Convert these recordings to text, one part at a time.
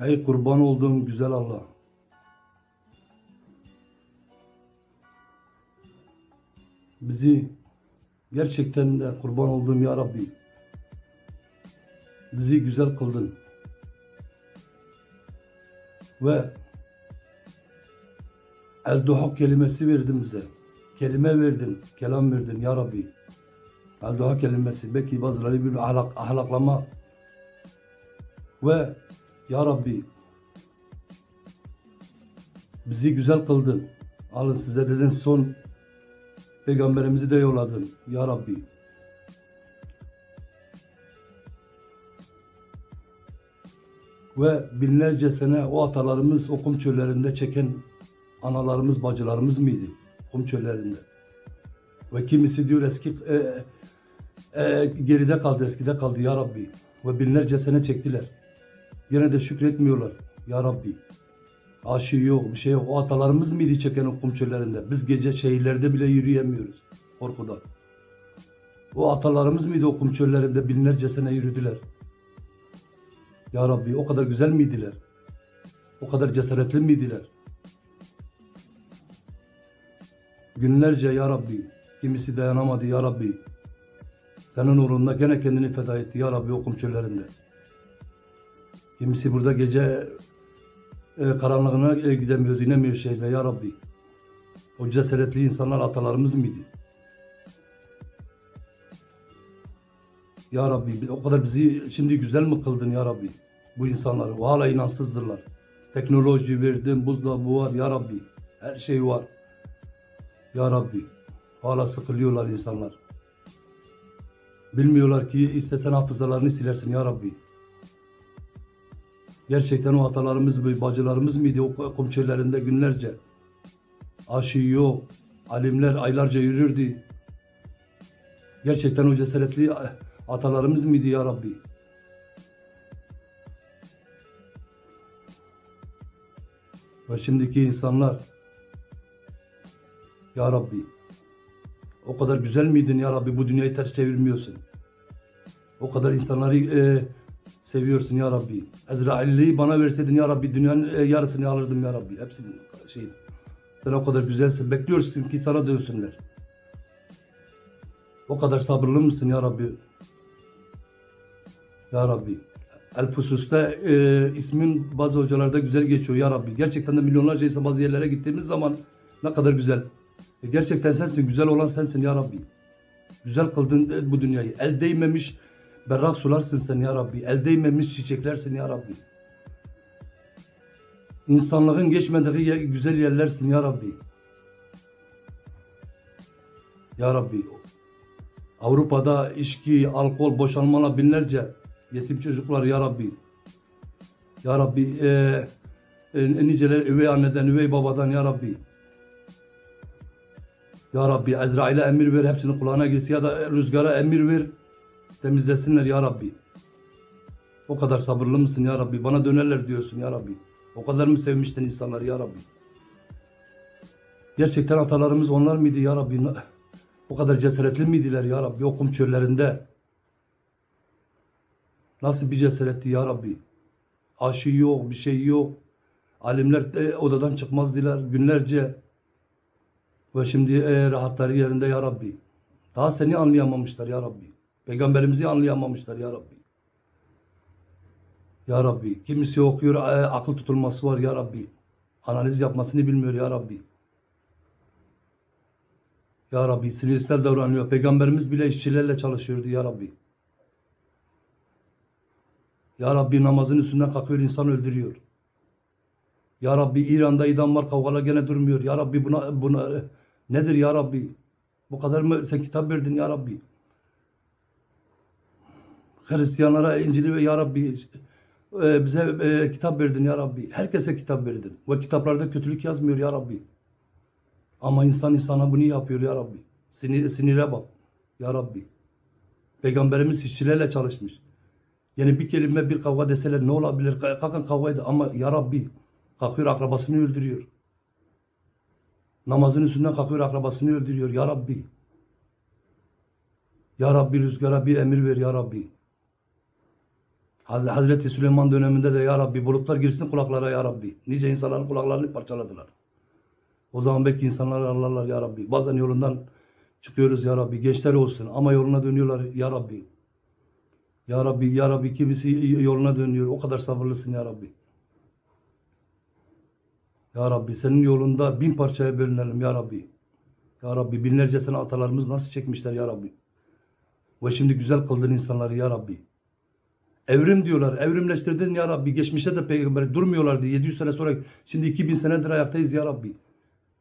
Ey kurban olduğum güzel Allah. Bizi gerçekten de kurban olduğum ya Rabbi. Bizi güzel kıldın. Ve el duha kelimesi verdin bize. Kelime verdin, kelam verdin ya Rabbi. El duha kelimesi belki bazıları bir ahlak, ahlaklama ve ya Rabbi bizi güzel kıldın. Alın size dedin son peygamberimizi de yolladın. Ya Rabbi. Ve binlerce sene o atalarımız o kum çöllerinde çeken analarımız, bacılarımız mıydı? Kum çöllerinde. Ve kimisi diyor eski e, e, geride kaldı, eskide kaldı ya Rabbi. Ve binlerce sene çektiler. Yine de şükretmiyorlar. Ya Rabbi. Aşı yok, bir şey yok. O atalarımız mıydı çeken o kum? Biz gece şehirlerde bile yürüyemiyoruz. Korkudan. O atalarımız mıydı o kum binlerce sene yürüdüler? Ya Rabbi o kadar güzel miydiler? O kadar cesaretli miydiler? Günlerce Ya Rabbi, kimisi dayanamadı Ya Rabbi. Senin uğrunda gene kendini feda etti Ya Rabbi o kum. Kimisi burada gece e, karanlığına e, gidemiyor, inemiyor şeyde Ya Rabbi. O cesaretli insanlar atalarımız mıydı? Ya Rabbi o kadar bizi şimdi güzel mi kıldın Ya Rabbi? Bu insanları hala inansızdırlar. Teknoloji verdin, buzdolabı var Ya Rabbi. Her şey var. Ya Rabbi. Hala sıkılıyorlar insanlar. Bilmiyorlar ki istesen hafızalarını silersin Ya Rabbi. Gerçekten o atalarımız mı, bacılarımız mıydı o komşularında günlerce? Aşı yok. Alimler aylarca yürürdü. Gerçekten o cesaretli atalarımız mıydı ya Rabbi? Ve şimdiki insanlar Ya Rabbi o kadar güzel miydin ya Rabbi bu dünyayı ters çevirmiyorsun. O kadar insanları e, seviyorsun ya Rabbi. Ezrail'i bana verseydin ya Rabbi dünyanın e, yarısını alırdım ya Rabbi. Hepsini şey. Sen o kadar güzelsin. Bekliyoruz ki sana dönsünler. O kadar sabırlı mısın ya Rabbi? Ya Rabbi. El Fusus'ta e, ismin bazı hocalarda güzel geçiyor ya Rabbi. Gerçekten de milyonlarca insan bazı yerlere gittiğimiz zaman ne kadar güzel. E, gerçekten sensin, güzel olan sensin ya Rabbi. Güzel kıldın e, bu dünyayı. El değmemiş berrak sularsın sen ya Rabbi. El değmemiş çiçeklersin ya Rabbi. İnsanlığın geçmediği güzel yerlersin ya Rabbi. Ya Rabbi. Avrupa'da içki, alkol, boşanmalar binlerce yetim çocuklar ya Rabbi. Ya Rabbi e, e, niceler üvey anneden, üvey babadan ya Rabbi. Ya Rabbi Ezrail'e emir ver hepsinin kulağına girsin ya da rüzgara emir ver temizlesinler ya Rabbi. O kadar sabırlı mısın ya Rabbi? Bana dönerler diyorsun ya Rabbi. O kadar mı sevmiştin insanları ya Rabbi? Gerçekten atalarımız onlar mıydı ya Rabbi? O kadar cesaretli miydiler ya Rabbi o çöllerinde? Nasıl bir cesaretti ya Rabbi? Aşı yok, bir şey yok. Alimler de odadan çıkmazdılar günlerce. Ve şimdi e, rahatları yerinde ya Rabbi. Daha seni anlayamamışlar ya Rabbi. Peygamberimizi anlayamamışlar ya Rabbi. Ya Rabbi. Kimisi okuyor, e, akıl tutulması var ya Rabbi. Analiz yapmasını bilmiyor ya Rabbi. Ya Rabbi sinirsel davranıyor. Peygamberimiz bile işçilerle çalışıyordu ya Rabbi. Ya Rabbi namazın üstünden kalkıyor insan öldürüyor. Ya Rabbi İran'da idam var kavgalar gene durmuyor. Ya Rabbi buna, buna nedir ya Rabbi? Bu kadar mı sen kitap verdin ya Rabbi? Hristiyanlara İncil'i ve ya Rabbi e, bize e, kitap verdin ya Rabbi. Herkese kitap verdin. Ve kitaplarda kötülük yazmıyor ya Rabbi. Ama insan insana bunu yapıyor ya Rabbi. Sinir, sinire bak ya Rabbi. Peygamberimiz işçilerle çalışmış. Yani bir kelime bir kavga deseler ne olabilir? Kalkın kavgaydı ama ya Rabbi kalkıyor akrabasını öldürüyor. Namazın üstünden kalkıyor akrabasını öldürüyor ya Rabbi. Ya Rabbi rüzgara bir emir ver ya Rabbi. Haz- Hazreti Süleyman döneminde de ya Rabbi bulutlar girsin kulaklara ya Rabbi. Nice insanların kulaklarını parçaladılar. O zaman belki insanlar ararlar ya Rabbi. Bazen yolundan çıkıyoruz ya Rabbi. Gençler olsun ama yoluna dönüyorlar ya Rabbi. Ya Rabbi, Ya Rabbi kimisi yoluna dönüyor. O kadar sabırlısın Ya Rabbi. Ya Rabbi senin yolunda bin parçaya bölünelim Ya Rabbi. Ya Rabbi binlerce sene atalarımız nasıl çekmişler Ya Rabbi. Ve şimdi güzel kıldın insanları Ya Rabbi. Evrim diyorlar. Evrimleştirdin Ya Rabbi. Geçmişte de peygamber durmuyorlardı. 700 sene sonra şimdi 2000 senedir ayaktayız Ya Rabbi.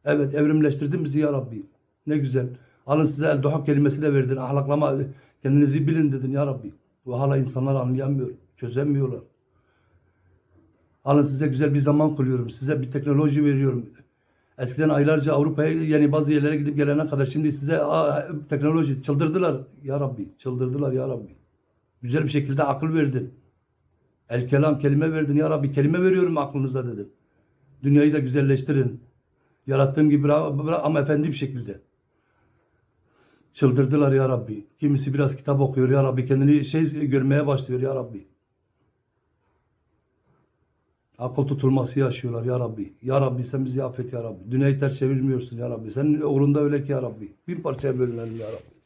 Evet evrimleştirdin bizi Ya Rabbi. Ne güzel. Alın size el kelimesi de verdin. Ahlaklama kendinizi bilin dedin Ya Rabbi. Bu hala insanlar anlayamıyor. Çözemiyorlar. Alın size güzel bir zaman kılıyorum. Size bir teknoloji veriyorum. Eskiden aylarca Avrupa'ya yani bazı yerlere gidip gelene kadar şimdi size aa, teknoloji çıldırdılar ya Rabbi. Çıldırdılar ya Rabbi. Güzel bir şekilde akıl verdin. El kelam kelime verdin ya Rabbi. Kelime veriyorum aklınıza dedim. Dünyayı da güzelleştirin. Yarattığım gibi ama efendi bir şekilde. Çıldırdılar ya Rabbi. Kimisi biraz kitap okuyor ya Rabbi. Kendini şey görmeye başlıyor ya Rabbi. Akıl tutulması yaşıyorlar ya Rabbi. Ya Rabbi sen bizi affet ya Rabbi. Dünyayı ters çevirmiyorsun ya Rabbi. Senin uğrunda öyle ki ya Rabbi. Bin parçaya bölünelim ya Rabbi.